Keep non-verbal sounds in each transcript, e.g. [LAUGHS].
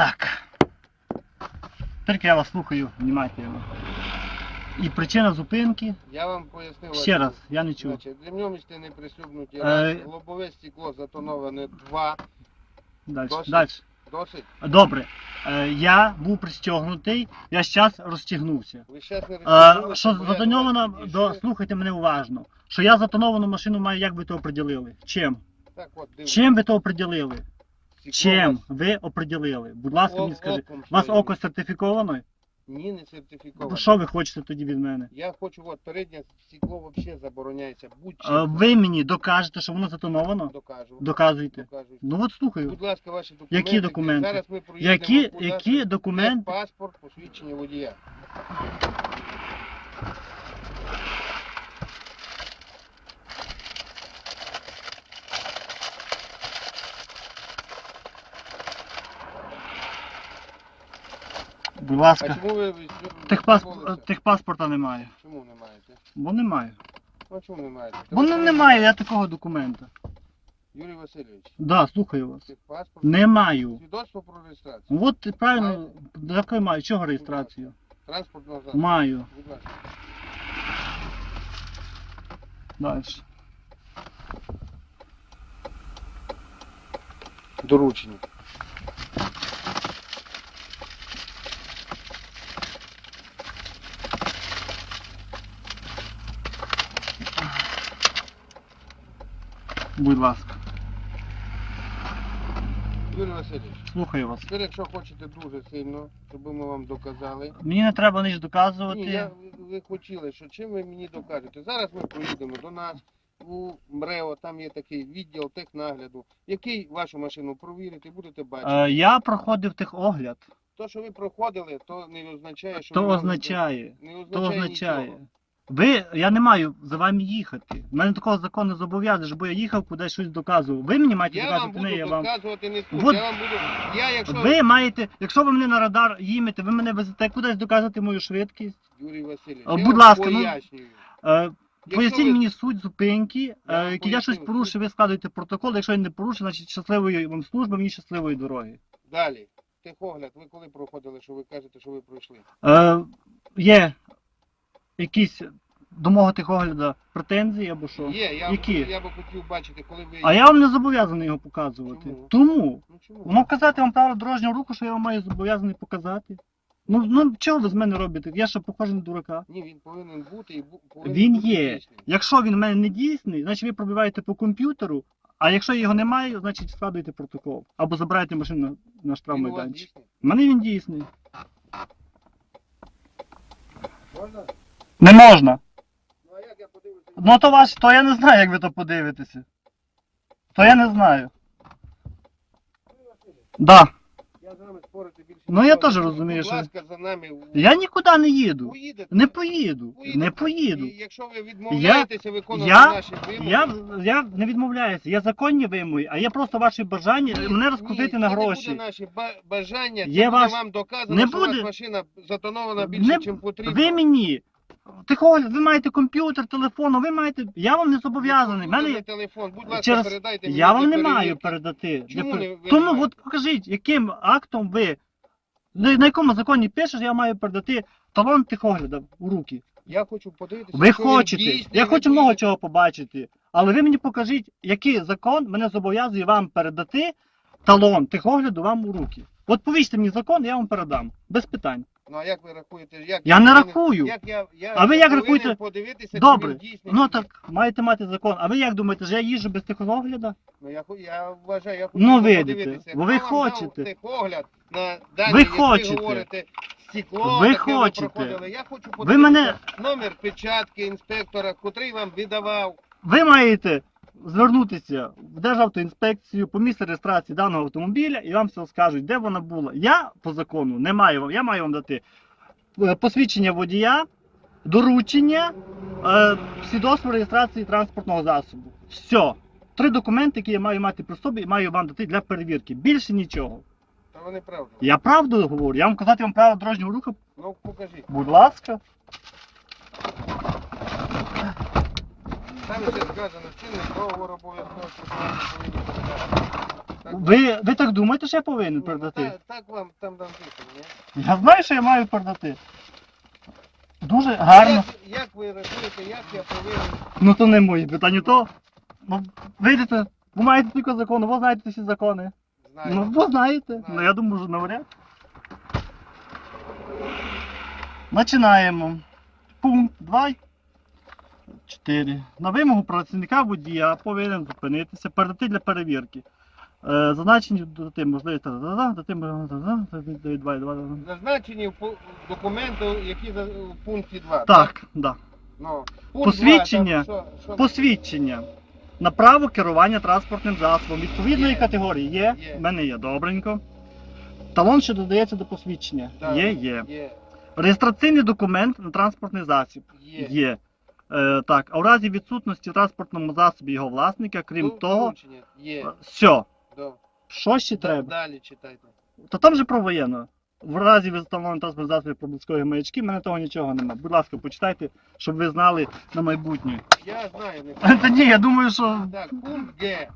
Так. Тільки я вас слухаю внимательно. І причина зупинки. Я вам пояснив. Ще раз, я не чув. Значить, ремнем не пристебнуті Е, лобове стекло затоноване два. Далі. Досить. Досить. Добре. Е, я був пристегнутий, я зараз розтягнувся. Ви щас не Е, розповіли, що бо я до до, підійшов. слухайте мене уважно. Що я затоновану машину маю, як ви то оприділили? Чим? Так от, дивіться. Чим ви то оприділили? Чим ви оприділили? Будь ласка, мені скажіть. оком У вас око сертифіковано? Ні, не сертифіковано. Що ви хочете тоді від мене? Я хочу, от переднє стекло взагалі забороняється. Е, Будь-чим Ви мені докажете, що воно затоновано? докажу. Доказуйте. Докажу. Ну от слухаю. Будь ласка, ваші документи. Які документи? Зараз ми проїдемо Які, які документи? Паспорт, посвідчення водія. Будь А ласка. чому ви Техпасп... відмовилися? Техпаспорта немає. Чому не маєте? Бо немає. Ну а чому не маєте? Бо не- немає я такого документа. Юрій Васильович, Да, слухаю вас. техпаспорт, Не маю. свідоцтво про реєстрацію, От правильно, яке маю? Чого реєстрацію? транспортного засобу. Маю. Будь ласка. Далі. Доручення. Будь ласка. Юрій Васильович, Слухаю вас. тепер якщо хочете дуже сильно, щоб ми вам доказали. Мені не треба ніч Ні, доказувати. я, ви- ви хотіли, що чим ви мені докажете? Зараз ми проїдемо до нас у МРЕО, там є такий відділ технагляду, який вашу машину провірити, будете бачити. Е, я проходив техогляд. То, що ви проходили, то не означає, що То ви можете- означає. не означає, То означає. нічого. Ви, я не маю за вами їхати. У мене такого закону не зобов'язує, бо я їхав кудись щось доказував. Ви мені маєте Я вам доказувати, буду не я вам. доказувати не тут. Вот. Я вам буду. Я якщо Ви маєте, якщо ви мене на радар їмете, ви мене везете кудись доказувати мою швидкість. Юрій Васильович, А, я будь вам ласка, ну, пояснюю. Е, Поясніть ви- мені суть зупинки, Я е, вам я щось порушив, ви складуєте протокол. Якщо я не порушив, значить щасливої вам служби, мені щасливої дороги. Далі. Техогляд, ви коли проходили, що ви кажете, що ви пройшли? Е, є якісь до мого техогляду претензії або що? Є, я, Які? б, я би хотів бачити, коли ви. А я вам не зобов'язаний його показувати. Чому? Тому Ну чому? воно вказати вам правила дорожнього руху, що я вам маю зобов'язаний показати. Ну, ну чого ви з мене робите? Я що похожий на дурака? Ні, він повинен бути і бу- повинен Він бути є. дійсним. Якщо він в мене не дійсний, значить ви пробиваєте по комп'ютеру, а якщо його немає, значить складуєте протокол. Або забираєте машину на- на штрафмайданчик. Він у вас дійсний? У мене він дійсний. Можна? Не можна. Ну а як я подивлюся? Ну то ваш, то я не знаю, як ви то подивитеся. То я не знаю. Да. Я з вами спорити більше. Ну, я теж розумію, Будь що- ласка, за нами. Я нікуди не їду. Поїдете. Не поїду. Поїдете. Не поїду. І якщо ви відмовляєтеся виконувати я- наші вимоги. Я, я не відмовляюся, я законні вимоги, а є просто ваші бажання Ні, мене ні, розкрутити це на не гроші. буде наші ба- бажання, це Є буде ваш- вам доказано, Не що буде. вас машина затонована більше, Не- ніж потрібно. Ви мені. Техогляд, ви маєте комп'ютер, телефон, ви маєте. Я вам не зобов'язаний. Комп'ютерний Мене... телефон, будь ласка, Через- передайте мені Я вам не маю передати. Чому не- ви Тому от покажіть, яким актом ви. На на якому законі пишеш, я маю передати талон техогляда у руки. Я хочу подивитися. Ви якщо він хочете. дійсний, Я хочу много чого побачити. Але ви мені покажіть, який закон мене зобов'язує вам передати талон техогляду вам у руки. От повіжте мені закон, я вам передам. Без питань. Ну а як ви рахуєте? Як Я не рахую. Як я, я А ви як повинен рахуєте? Подивитися, Добре. Він дійсний, Ну так, маєте мати закон. А ви як думаєте, що я їжджу без техогляду? Ну я, ху- я вважаю, я хочу Ну, видите, подивитися. бо ви Якщо вам дав хочете. техогляд на дані, Ви як хочете. ви говорите, стекло, Ви таке хочете. проходили. Я хочу Ви подивитися мене- номер печатки інспектора, котрий вам видавав. Ви маєте звернутися в Державтоінспекцію по місцю реєстрації даного автомобіля і вам все скажуть, де вона була. Я по закону не маю вам. Я маю вам дати е, посвідчення водія, доручення, е, свідоцтво реєстрації транспортного засобу. Все. Три документи, які я маю мати при собі і маю вам дати для перевірки. Більше нічого. Та вони правда. Я правду говорю, я вам казати вам право дорожнього руху. Ну покажіть. Будь ласка. Там ще сказано, чинний договор обов'язково. ви. Ви, так думаєте, що я повинен ну, передати? Так, так вам там написано, ні? Я знаю, що я маю передати. Дуже гарно. Як, як ви рахуєте, як я повинен? Ну то не мої питання, то. Ну, вийдете, ви маєте тільки закони, ви знаєте всі закони. Знаю. Ну, ви знаєте. Знаю. Ну я думаю, що навряд. Починаємо. Пункт 2. 4. На вимогу працівника водія повинен зупинитися, передати для перевірки. Е, зазначені додати можливість додати Зазначені в пу- документи, які за- в пункті 2. Так, да. Ну, пункт Посвідчення. 2, там що- що- Посвідчення на право керування транспортним засобом відповідної Є. категорії є. Є. В мене є добренько. Талон, що додається до посвідчення. Так, Є, є. Є. Реєстраційний документ на транспортний засіб. Є. Є. Е, так, а у разі відсутності в транспортному засобі його власника, крім Ну, того. Є. все. Да. Що ще треба? Далі читайте. Та там же про воєнно. В разі встановлення транспортних засобів проблискових маячки, в мене того нічого немає. Будь ласка, почитайте, щоб ви знали на майбутнє. Я знаю, не [LAUGHS] Та ні, я думаю, що. Так, пункт Г.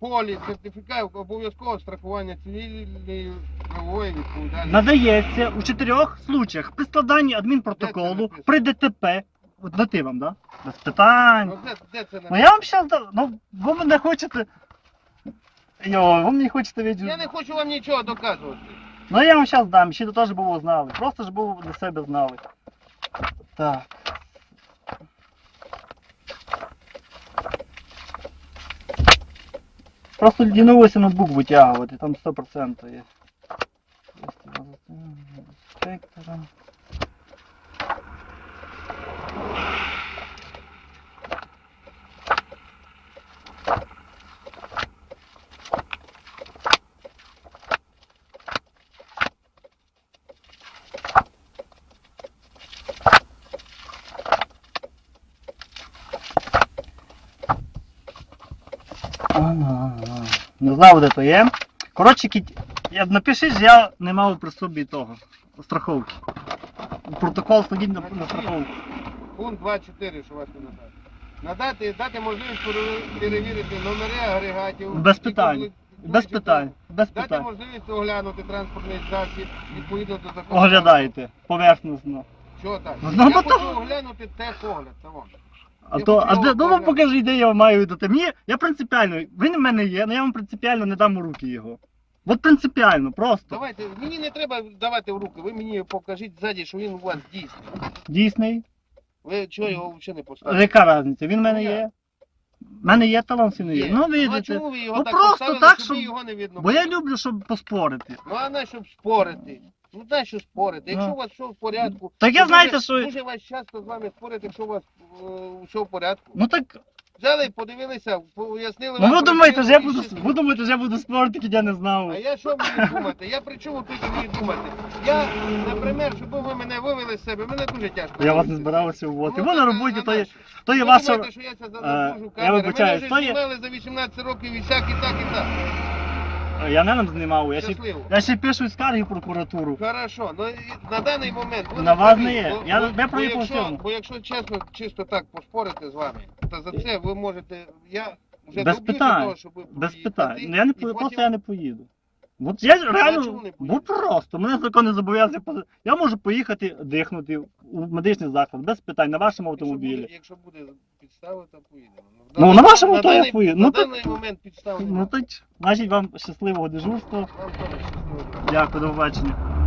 Полі, сертифікат обов'язкового страхування цивільної правової відповідальності. Надається у чотирьох случаях при складанні адмінпротоколу, при ДТП. От дати вам, да? Без питань. Ну, де, де це Ну я вам зараз дам. Ну, ви мене хочете. Йо, ви мені хочете. Я не хочу вам нічого доказувати. Ну я вам зараз дам, ще теж було знали. Просто ж було для себе знали. Так. Просто лінувався ноутбук витягувати, там 100% є. Спектра. Ага. Не знав, де то є. Коротше, напиши, що я не мав при собі того. Страховки. Протокол складіть на, на страховку. Пункт 2.4, що вас не надати. Надати, дати можливість перевірити номери агрегатів. Без питань. Без питань. Без Дати питань. можливість оглянути транспортний засіб відповідно до закону. Оглядаєте. Поверхносно. Чого так? Ну, я хочу то- оглянути техогляд, того. А то, а де, ну вам покажіть, де я вам маю дати. Мені, я принципіально, він в мене є, але я вам принципіально не дам у руки його. От принципіально, просто. Давайте, мені не треба давати в руки, ви мені покажіть ззаді, що він у вас дійсний. Дійсний. Ви чого його взагалі не поставили? Яка різниця? Він в мене Ну, я- є. В мене є талант, він є. Є. Ну, а видите. чому ви його Ну, так просто поставили, так, щоб, щоб- його не видно Бо я люблю, щоб поспорити. Ну а на щоб спорити? Ну на що спорити? Якщо Ну. у вас все в порядку. Так я то знаєте, дуже, що- Дуже вас часто з вами спорити, якщо у вас е, все в порядку. Ну так, Взяли, подивилися, пояснили ну ви вам думаєте, що я причину і буду, щасливі. ви думаєте, що я буду спорити, я не знав. А я що мені думати? Я при чому тут мені думати? Я, наприклад, щоб ви мене вивели з себе, мене дуже тяжко. Я вас не збирався вводити. Ну, Ви на роботі, то є, то є ваша. що я це загружу камери? вибачаюсь, Мене то вже є- знімали за 18 років і всяк, і так, і так. Я не знімав, я ще, Щасливо. я ще пишу скарги в прокуратуру. Хорошо, ну і на даний момент ви На вас не є. бо- Я- бо- я бо якщо- всьому. Бо якщо чесно, чисто так поспорити з вами, то за це ви можете. Я вже Без доб'юся питань, того, щоб ви Без питань. Ну, Я не і по- потім- просто я не поїду. От я чому реально, не бо просто, мене закон не зобов'язує. Я можу поїхати дихнути у медичний заклад, без питань, на вашому Якщо автомобілі. буде, якщо буде підстава, то поїдемо. Ну, даний- на вашому то я даний- Ну, На Ну, так- даний момент підстави. Ну немає. значить вам щасливого дежурства. Вам теж щасливо. Дякую, до побачення.